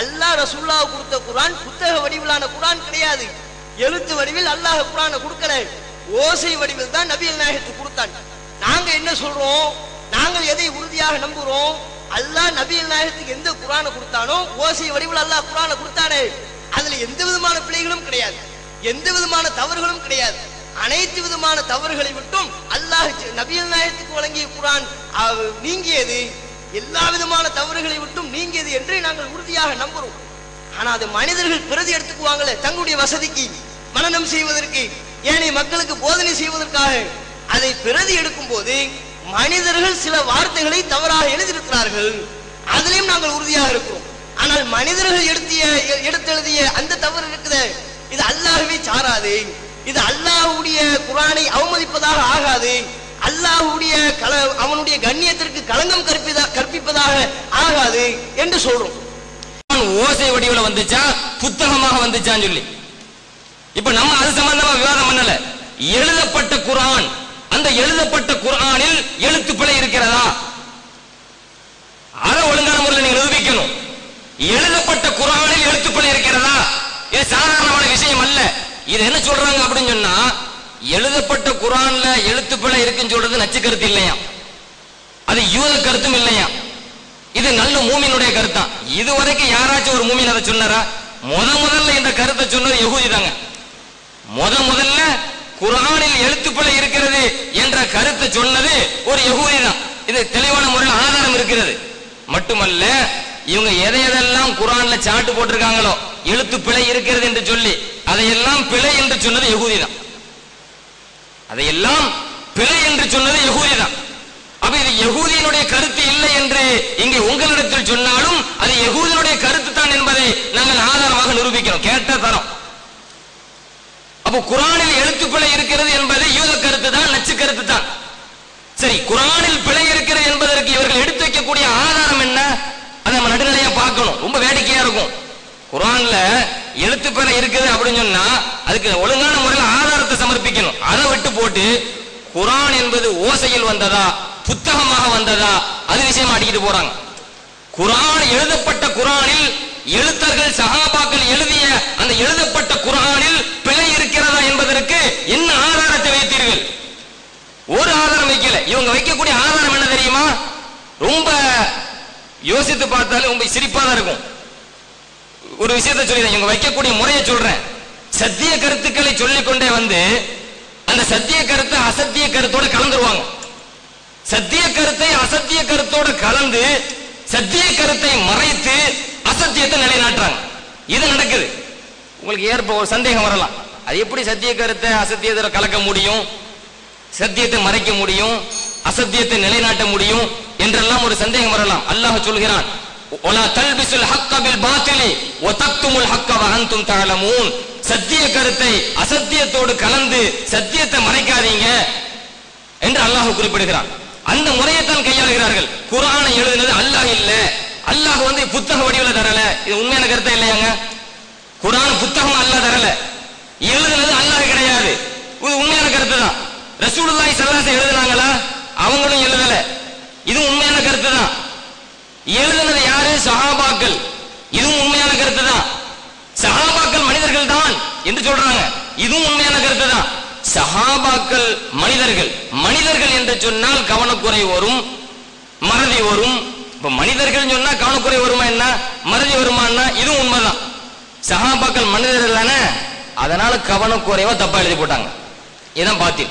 அல்லாஹ் ரசூல்லா கொடுத்த குரான் புத்தக வடிவிலான குரான் கிடையாது. எழுத்து வடிவில் அல்லாஹ் குரானை கொடுக்கல. ஓசை வடிவில் தான் நபியல் நாயகத்துக்கு கொடுத்தான். நாங்க என்ன சொல்றோம்? நாங்கள் எதை உறுதியாக நம்புறோம்? அல்லாஹ் நபியல் நாயகத்துக்கு எந்த குரானை கொடுத்தானோ ஓசை வடிவில் அல்லாஹ் குரானை கொடுத்தானே. அதுல எந்த விதமான பிள்ளைகளும் கிடையாது. எந்த விதமான தவறுகளும் கிடையாது. அனைத்து விதமான தவறுகளை விட்டும் அல்லாஹ் நபியல் நாயகத்துக்கு வழங்கிய குரான் நீங்கியது. எல்லா விதமான தவறுகளை விட்டும் நீங்கியது என்று நாங்கள் உறுதியாக நம்புறோம். ஆனா அது மனிதர்கள் பிரதி எடுத்துக்குவாங்களே தங்களுடைய வசதிக்கு மனநம் செய்வதற்கு ஏனைய மக்களுக்கு போதனை செய்வதற்காக. அதை பிரதி எடுக்கும் போது மனிதர்கள் சில வார்த்தைகளை தவறாக எழுதியிருக்கிறார்கள். அதிலையும் நாங்கள் உறுதியாக இருக்கிறோம். ஆனால் மனிதர்கள் எடுத்திய எடுத்து எழுதிய அந்த தவறு இருக்குதே. இது அல்லாஹவே சாராது. இது அல்லாஹ்வுடைய குரானை அவமதிப்பதாக ஆகாது. அவனுடைய கண்ணியத்திற்கு களங்கம் கற்பிதா கற்பிப்பதாக ஆகாது என்று சொல்றோம். ஓசை வடிவில் வந்துச்சா? புத்தகமாக வந்துச்சான்னு சொல்லி. இப்ப நம்ம அது சம்பந்தமா விவாதம் பண்ணல. எழுதப்பட்ட குரான். அந்த எழுதப்பட்ட குரானில் எழுத்து பிழை இருக்கிறதா? அதை ஒழுங்கான முறையில் நீங்க நிரூபிக்கணும். எழுதப்பட்ட குரானில் எழுத்து பிழை இருக்கிறதா? இது சாதாரணமான விஷயம் அல்ல. இது என்ன சொல்றாங்க அப்படின்னு சொன்னா எழுதப்பட்ட குரான்ல எழுத்து பிழை இருக்குன்னு சொல்றது நச்சு கருத்து இல்லையா? அது யூத கருத்தும் இல்லையா? இது நல்ல மூமினுடைய கருத்தான் இதுவரைக்கும் யாராச்சும் ஒரு மூமின் அதை சொன்னாரா? முத முதல்ல இந்த கருத்தை சொன்னது யகுதி தாங்க. முத முதல்ல குரானில் எழுத்துப்பிழை இருக்கிறது என்ற கருத்தை சொன்னது ஒரு யகுதி தான். இது தெளிவான முறையில் ஆதாரம் இருக்கிறது. மட்டுமல்ல இவங்க எதை எதெல்லாம் குரான்ல சாட்டு போட்டிருக்காங்களோ எழுத்து பிழை இருக்கிறது என்று சொல்லி அதையெல்லாம் பிழை என்று சொன்னது யகுதி தான். அதையெல்லாம் பிழை என்று சொன்னது யகூதி தான். யகூதியினுடைய கருத்து இல்லை என்று இங்கே உங்களிடத்தில் சொன்னாலும் அது யகூதியினுடைய கருத்து தான் என்பதை நாங்கள் ஆதாரமாக நிரூபிக்கிறோம். கேட்ட தரம். அப்போ குரானில் எழுத்து பிழை இருக்கிறது என்பது யூத கருத்து தான் நச்சு கருத்து தான். சரி குரானில் பிழை இருக்கிறது என்பதற்கு இவர்கள் எடுத்து வைக்கக்கூடிய ஆதாரம் என்ன? அதை நம்ம நடுநிலையா பார்க்கணும். ரொம்ப வேடிக்கையா இருக்கும். குரான்ல எழுத்து பிழை இருக்குது அப்படின்னு சொன்னா அதுக்கு ஒழுங்கான முறையில் ஆதாரத்தை சமர்ப்பிக்கணும். அதை விட்டு போட்டு குரான் என்பது ஓசையில் வந்ததா? புத்தகமாக வந்ததா? அது விஷயமா அடிக்கிட்டு போறாங்க. குரான் எழுதப்பட்ட குரானில் எழுத்தர்கள் சஹாபாக்கள் எழுதிய அந்த எழுதப்பட்ட குரானில் பிழை இருக்கிறதா என்பதற்கு என்ன ஆதாரத்தை வைத்தீர்கள்? ஒரு ஆதாரம் வைக்கல. இவங்க வைக்கக்கூடிய ஆதாரம் என்ன தெரியுமா? ரொம்ப யோசித்து பார்த்தாலும் ரொம்ப சிரிப்பா தான் இருக்கும். ஒரு விஷயத்தை சொல்லிடுறேன். இவங்க வைக்கக்கூடிய முறையை சொல்றேன். சத்திய கருத்துக்களை சொல்லிக்கொண்டே வந்து அந்த சத்திய கருத்தை அசத்திய கருத்தோட கலந்துருவாங்க. சத்திய கருத்தை அசத்திய கருத்தோட கலந்து சத்திய கருத்தை மறைத்து அசத்தியத்தை நிலைநாட்டுறாங்க. இது நடக்குது. உங்களுக்கு ஏற்ப ஒரு சந்தேகம் வரலாம். அது எப்படி சத்திய கருத்தை அசத்தியத்தை கலக்க முடியும்? சத்தியத்தை மறைக்க முடியும்? அசத்தியத்தை நிலைநாட்ட முடியும்? என்றெல்லாம் ஒரு சந்தேகம் வரலாம். அல்லாஹ் சொல்கிறான் தல்பிசுல் சத்திய கருத்தை அசத்தியத்தோடு கலந்து சத்தியத்தை மறைக்காதீங்க என்று அல்லாஹ் குறிப்பிடுகிறான். அந்த முறையைத்தான் கையாளுகிறார்கள். குரானை எழுதினது அல்லாஹ் இல்ல. அல்லாஹ் வந்து புத்தக வடிவில் தரல. இது உண்மையான கருத்தை இல்லையாங்க? குரான் புத்தகம் அல்லாஹ் தரல. எழுதினது அல்லாஹ் கிடையாது. இது உண்மையான கருத்து தான். ரசூலுல்லாஹி ஸல்லல்லாஹு எழுதுனாங்களா? அவங்களும் எழுதல. இது உண்மையான கருத்து தான். எழுதினது யாரு? சஹாபாக்கள். இதுவும் உண்மையான கருத்து தான். சஹாபாக்கள் மனிதர்கள் தான் என்று சொல்றாங்க. இதுவும் உண்மையான கருத்து தான். சஹாபாக்கள் மனிதர்கள். மனிதர்கள் என்று சொன்னால் கவனக்குறை வரும் மறதி வரும். இப்ப மனிதர்கள் சொன்னா கவனக்குறை வருமா என்ன? மறதி வருமான்னா இதுவும் உண்மைதான். சஹாபாக்கள் மனிதர்கள் தானே? அதனால கவனக்குறைவா தப்பா எழுதி போட்டாங்க. இதான் பாத்தில்